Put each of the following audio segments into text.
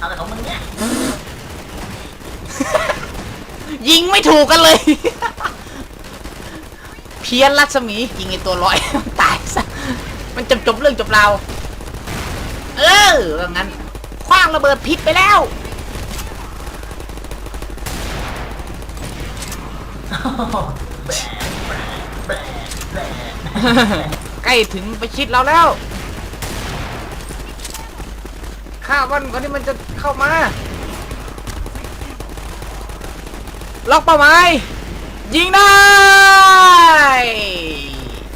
อะไรของมึงเนี่ย ยิงไม่ถูกกันเลย เพี้ยนรัศมียิงไอตัวลอย ตายซะมันจบจบเรื่องจบราวเออว่างั้นคว้างระเบิดพิษไปแล้วแบะแบะใกล้ถึงประชิดเราแล้ว ข้าวันก่อนที่มันจะเข้ามา ล็อกเป้าหมายยิงได้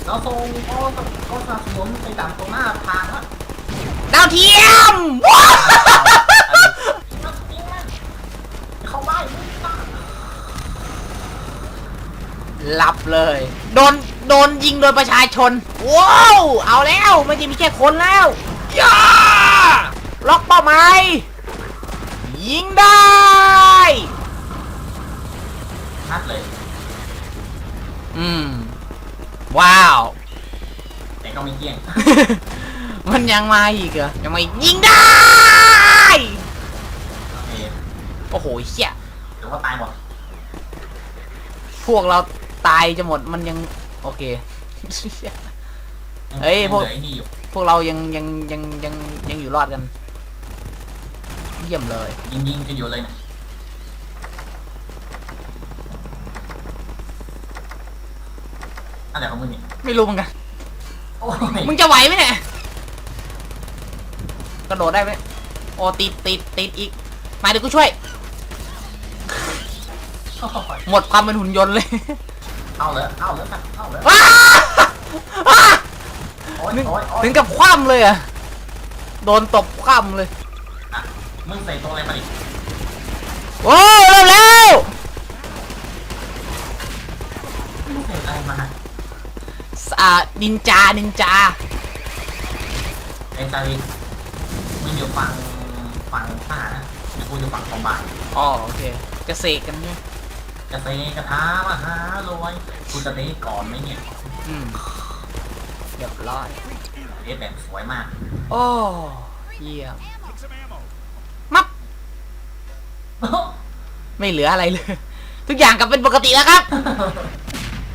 เราส่งเขาเขาสนับสนุนไปดักตรงหน้าทางแล้วดาวเทียมว้าวเข้าบ้านมึงบ้าหลับเลย โดน โดนยิงโดยประชาชน ว้าว เอาแล้ว ไม่จะมีแค่คนแล้วย่า ล็อกเป้าหมายยิงได้ชัดเลย อืม ว้าว แต่ก็ไม่เกี่ยง มันยังมาอีกเหรอยังมาอีกยิงได้ โอเคโอ้โหเฮียหรือว่าตายหมดพวกเราตายจะหมดมันยัง โอเค เฮ้ยพวกเหลือไอ้นี่อยู่ พวกเรายังยังยังยังยังอยู่รอดกัน เยี่ยมเลย ยิงยิงกันอยู่เลยนะอะไรของมึงเนี่ยไม่รู้เหมือนกัน โอ้ยมึงจะไหวไหมเนี่ย กระโดดได้ไหมโอ้ติดติดติดอีก มาเดี๋ยวกูช่วย หมดความเป็นหุ่นยนต์เลย เอาเลยเอาเลยครับเอาเลยว้าว้าโอ้ยถึงโอ้ยโอ้ยถึงกับคว่ำเลยอะโดนตบคว่ำเลยอะ มึงใส่ตัวอะไรมาดิโอ้เร็วเร็วมึงใส่อะไรมาอ่านินจานินจาไอ้ใจมึงอยู่ฝั่งฝั่งทหารนะเดี๋ยวกูอยู่ฝั่งคอมบาทอ๋อโอเคจะเสกกันเนี่ยจะเซกระทามหารวยกูจะเตะก่อนไหมเนี่ยอืมเรียบร้อยเตะแบบสวยมาก โอ้เยี่ยมมับ ไม่เหลืออะไรเลย ทุกอย่างกลับเป็นปกติแล้วครับ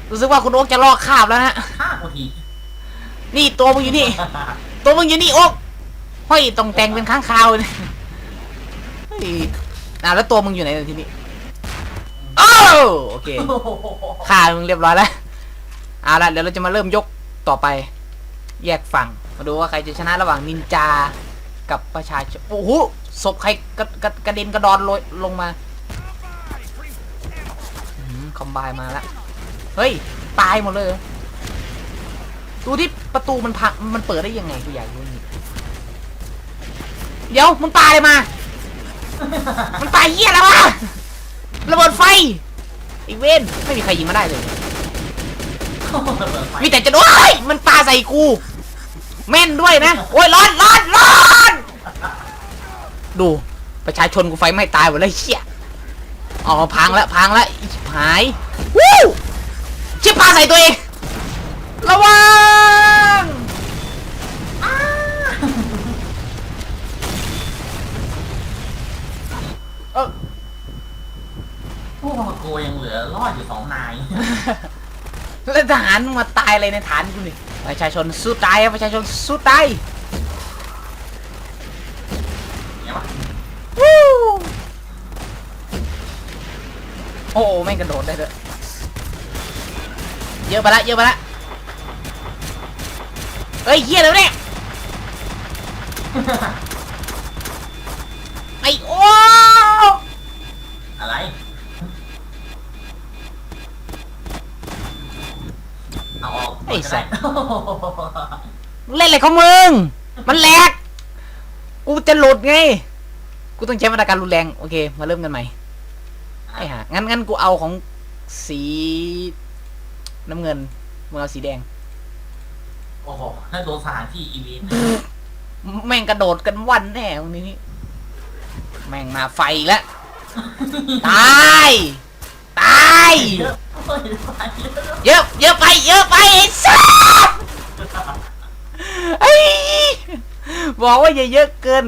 รู้สึกว่าคุณโอ๊กจะลอกคราบแล้วนะห้านาทีนี่ตัวมึงอยู่นี่ ตัวมึงอยู่นี่โอ๊กห้อยตรงแต่งเป็นข้างคาวเลยเฮ้ยอะแล้วตัวมึงอยู่ไหนทีนี้โอ้าวโอเคฆ่ามึงเรียบร้อยแล้วเอาละเดี๋ยวเราจะมาเริ่มยกต่อไป แยกฝั่งมาดูว่าใครจะชนะระหว่างนินจากับประชาชนโอ้โห ศพใครกระกระกระเด็นกระดอนลอยลงมาอื้อหือคอมไบน์มาแล้ว เฮ้ย ตายหมดเลยเหรอดูที่ประตูมันพังมันเปิดได้ยังไงกูอยากรู้นี่เดี๋ยวมึงปาอะไรมา มันปาเหี้ยอะไรวะระเบิดไฟไอีเวนไม่มีใครยิงมาได้เลย มีแต่จะโดนเฮ้ยมันปาใส่กู แม่นด้วยนะ โอ้ยร้อนร้อนร้อน ดูประชาชนกูไฟไหม้ตายหมดเลยเชี่ยอ๋อพังแล้วพังแล้วอีชิบหายวู้ชิบปาใส่ตัวเองระวังอ้าเออพวกกูยังเหลือรอดอยู่สองนาย แล้วทหารมึงมาตายอะไรในฐานกูนี่ประชาชนสู้ตายอะประชาชนสู้ตาย โอ้โหแม่งกระโดดได้ด้วยเยอะไปละเยอะไปละเฮ้ยเฮียแล้วะเนี่ยไอโอ้อะไร เอาออกไอ้สัตว์โอ้โหเล่นอะไรของมึง มันแหลก กูจะหลุดไง กูต้องใช้มาตรการรุนแรง โอเค มาเริ่มกันใหม่ไอ้ห่างั้นงั้นกูเอาของสีน้ำเงินมึงเอาสีแดง โอ้โหถ้าโดนสถานที่อีเวนต์แม่งกระโดดกันวันแน่ตรงนี้ แม่งมาไฟอีกแล้วตาย ตายเยอะเฮ้ยไปเยอะเยอะเยอะไป เยอะไปไอ้สัสไอ้บอกว่าอย่าเยอะเกิน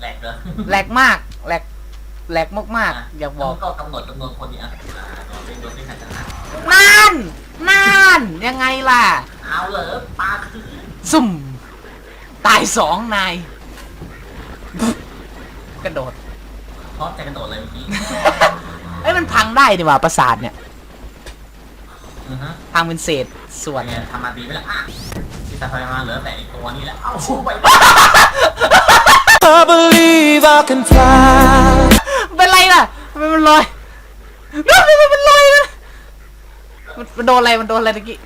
แหลกเลยแหลกมากแหลก แหลกมากๆ อยากบอกก็กำหนดจำนวนคนเนี่ยอะอ่าโดนเป็นโดนเป็นขันชนะนั่น นั่น ยังไงล่ะ เอาเหรอปลาคือซุ่ม ตายสองนาย กระโดด พร้อมจะกระโดดเลยเมื่อกี้เอ้ยมันพังได้ดีว่าประสาทเนี่ย อือฮะพังเป็นเศษส่วน เนี่ยทำมาดีไปแล้วอะที่ตาไฟมาเหลือแต่อีกตัวนี้แหละเอ้าไป I believe I can fly. เป็นไรล่ะทำไมมันลอยทำไมมันลอยนะมันมันโดนอะไรมันโดนอะไรตะกี้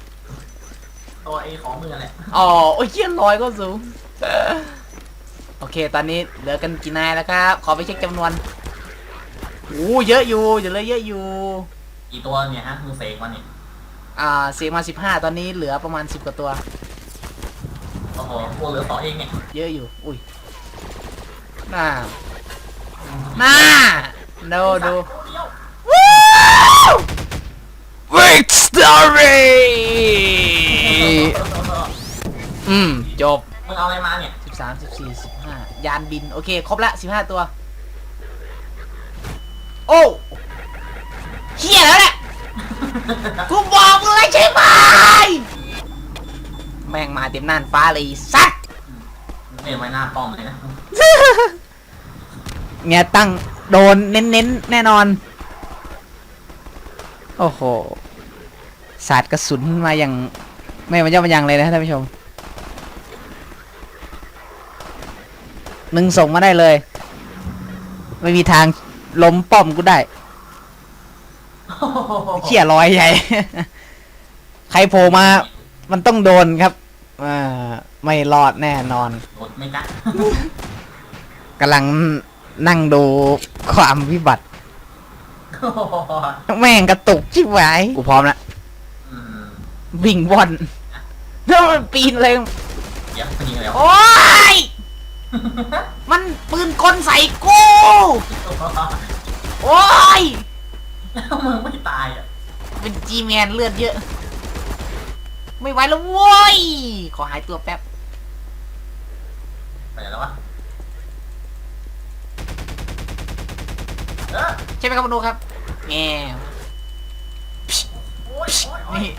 ตัวเอของมือแหละอ๋อโอ้ยเยี่ยลอยก็สูงโอเค ตอนนี้เหลือกันกี่นายแล้วครับ ขอไปเช็คจำนวนโอ้เยอะอยู่อย่าเลยเยอะอยู่ กี่ตัวเนี่ยฮะมือเสกมันเนี่ยอ่าเสียงมาสิบห้าตอนนี้เหลือประมาณสิบกว่าตัว โอ้โหตัวเหลือต่อเองเนี่ยเยอะอยู่ อุ้ย น่าน่าดูดูเดียว Wait story อืม จบมึงเอาอะไรมาเนี่ยสิบสามสิบสี่สิบห้ายานบิน โอเค ครบละสิบห้าตัว โอ้เฮียแล้วเนี่ยกูบอกมึงเลยใช่ไหมแม่งมาเต็มน่านฟ้าเลยไอ้สัตว์เนี่ยไว้หน้าป้อมเลยนะ เนี่ยตั้งโดนเน้นๆแน่นอน โอ้โหสาดกระสุนมาอย่าง ไม่มันย่อมายังเลยนะท่านผู้ชมมึงส่งมาได้เลย ไม่มีทางล้มป้อมกูได้เขี่ยร้อยใหญ่ ใครโผล่มา มันต้องโดนครับอ่าไม่รอดแน่นอน กดไม่กัดกำลัง นั่งดูความวิบัติ แม่งกระตุกชิบหายกูพร้อมแล้วอืมวิ่งว่อนแล้วมันปีนเลยเดี๋ยวยิงแล้วโอ้ย มันปืนกลใส่กู โอ้ย แล้วมึงไม่ตายอะ เป็นจีแมนเลือดเยอะ ไม่ไหวแล้วโว้ย ขอหายตัวแป๊บ ไปไหนแล้ววะเออ ใช่ไหมครับคุณดูครับแง่โอ้ยโอ้ยโอ้ยนี่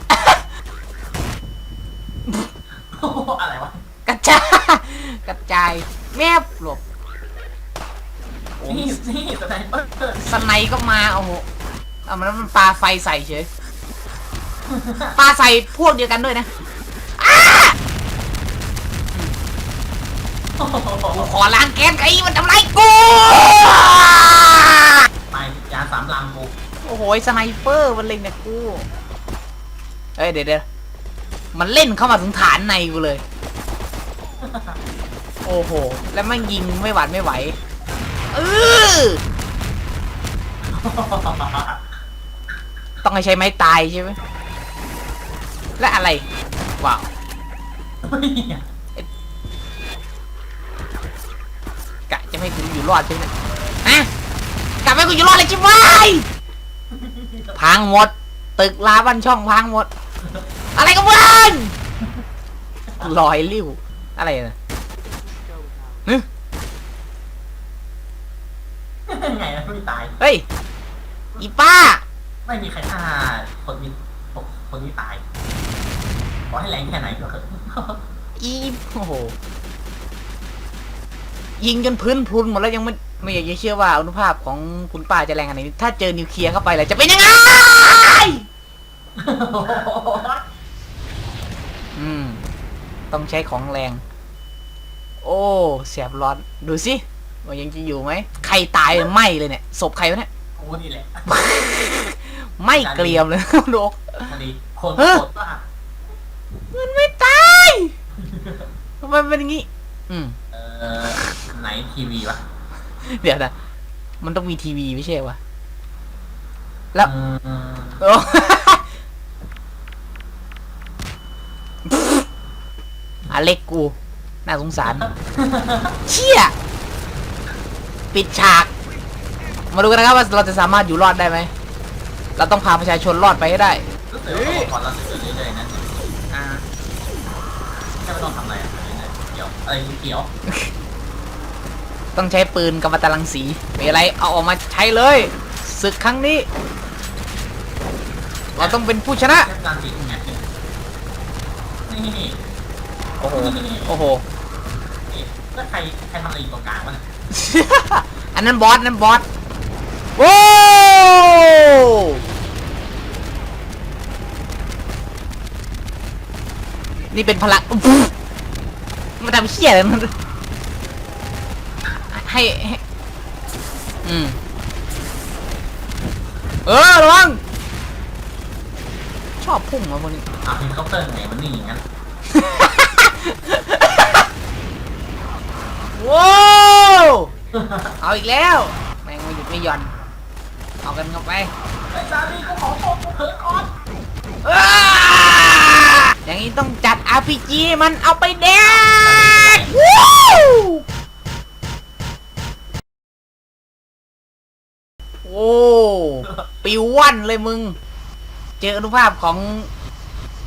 โอ้โหอะไรวะ กระจายกระจายแมบหลบนี่นี่สไนเปอร์สไนก็มาโอ้โหเอามันมันปาไฟใส่เฉยปาใส่พวกเดียวกันด้วยนะอ้าโอ้โหกูขอล้างแค้นไอ้มันทำไรกูไป ยาสามลังกูโอ้โหสไนเปอร์มันเล็งเนี่ยกูเอ้ยเดี๋ยวเดี๋ยวมันเล่นเข้ามาถึงฐานในกูเลย โอ้โห แล้วมันยิงไม่หวาดไม่ไหวเออต้องให้ใช้ไม้ตายใช่ไหมและอะไร ว้าวเฮ้ยกะจะไม่ให้กูอยู่รอดใช่ไหมฮะ กะไม่ให้กูอยู่รอดเลยใช่ไหมพังหมด ตึกลาบ้านช่องพังหมด อะไรกันบ้างลอยลิ้ว อะไรนะฮึไงนะไม่ตาย เฮ้ย อีป้า ไม่มีใครฆ่าคนนี้คนนี้ตาย ขอให้แรงแค่ไหนก็เถอะอีโอ้โหยิงจนพื้นพรุนหมดแล้วยังไม่ ไม่อยากจะเชื่อว่าอนุภาพของคุณป้าจะแรงขนาดนี้ ถ้าเจอนิวเคลียร์เข้าไปแล้วจะเป็นยังไง อืม ต้องใช้ของแรง โอ้เสียบร้อน ดูสิว่ายังจะอยู่ไหม ใครตายไหมเลยเนี่ย ศพใครวะเนี่ยกูนี่แหละไหม่เกรียมเลยดูพอดีคนเฮ้อกดว่ามันไม่ตายทำไมเป็นอย่างงี้ อืม เออไหนทีวีวะ เดี๋ยวนะ มันต้องมีทีวีไม่ใช่วะ แล้วอืมโอ้อาเล็กกู น่าสงสาร เชี่ย ปิดฉาก มาดูกันนะครับว่าเราจะสามารถอยู่รอดได้ไหม เราต้องพาประชาชนรอดไปให้ได้ รู้สึกว่าตัวละครเราจะเกิดเรื่อยๆนะอ่าแค่ไม่ต้องทำอะไรอะเรื่อยๆเขียวอะไรเขียว ต้องใช้ปืนกับวัตลังสีมีอะไรเอาออกมาใช้เลยศึกครั้งนี้ เราต้องเป็นผู้ชนะเล่นการตีไงนี่นี่โอ้โหโอ้โหนี่แล้วใครใครทำอะไรอยู่ตรงกลางวะเนี่ยอันนั้นบอสนั่นบอสโว้วนี่เป็นพลังอุ๊บมาทำเชี่ยอะไรมัน ให้ให้อืมเออระวังชอบพุ่งมาพวกนี้ อะเฮลิคอปเตอร์ไหนมันนี่อย่างนั้นว้าวเอาอีกแล้ว แม่งไม่หยุดไม่หย่อน เอากันเข้าไปไอ้จารีก็ขอโทษกูเถอะก่อนอ้าอย่างนี้ต้องจัด RPG มันเอาไปแดกวู้ โอ้ปิววันเลยมึง เจออนุภาพของ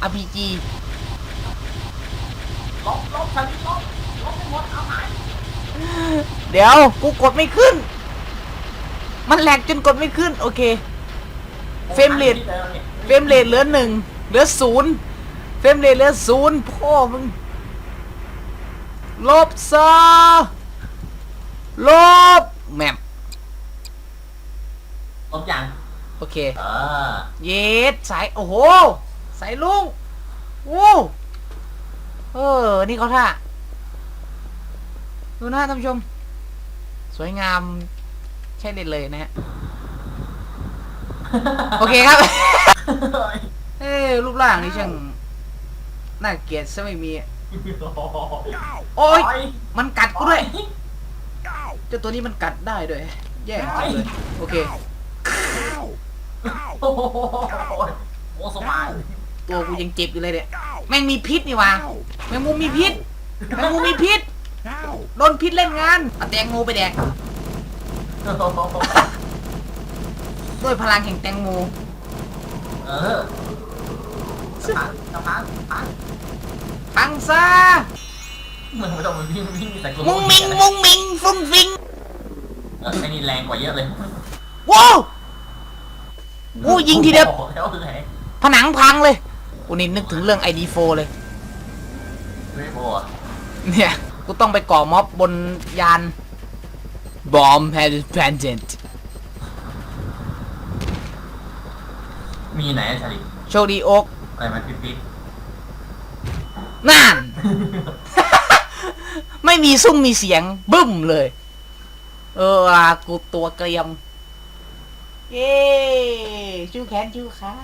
RPG ลบลบฉันลบลบให้หมดเอาหายเดี๋ยว กูกดไม่ขึ้น มันแหลกจนกดไม่ขึ้น โอเค เฟรมเรท เฟรมเรทเหลือหนึ่งเหลือศูนย์เฟรมเรทเหลือศูนย์พ่อมึง ลบซะลบ แมป ลบยัง โอ เคเออเย็ดสาย โอ้โห สายลุงโอ้เออ นี่เขาท่า ดูหน้าท่านผู้ชม สวยงาม ใช่เล่นเลยนะฮะ โอเคครับ เอ้ยรูปร่างนี่ช่างน่าเกลียดซะไม่มี โอ๊ยมันกัดกูด้วย เจ้าตัวนี้มันกัดได้ด้วย แย่จริงเลย โอเค โอ้โหโอ้สบาย ตัวกูยังเจ็บอยู่เลยเนี่ย แม่งมีพิษนี่วะแมงมุมมีพิษ แมงมุมมีพิษ โดนพิษเล่นงานเอาแตงโมไปแดก ด้วยพลังแห่งแตงโม เออสะพานสะพานสะพานปังซะ มึงไม่ต้องมึงวิ่งวิ่งใส่กูมุงมิง มุงมิง ฟุ้งฟิงเออไอ้นี่แรงกว่าเยอะเลย ว้าว กูยิงทีเดียว โอ้โหแล้วแรงผนังพังเลยกูนี่นึกถึงเรื่อง ID4 เลย ไม่พอเนี่ย กูต้องไปก่อม็อบบนยาน Bomb has present มีไหนอะชาลิโชคดีโอ๊กอะไรมันปิดปิดนั่น ไม่มีซุ้มมีเสียงบึ้มเลย เอออะกูตัวเกรียม เย้ชูแขนชูขา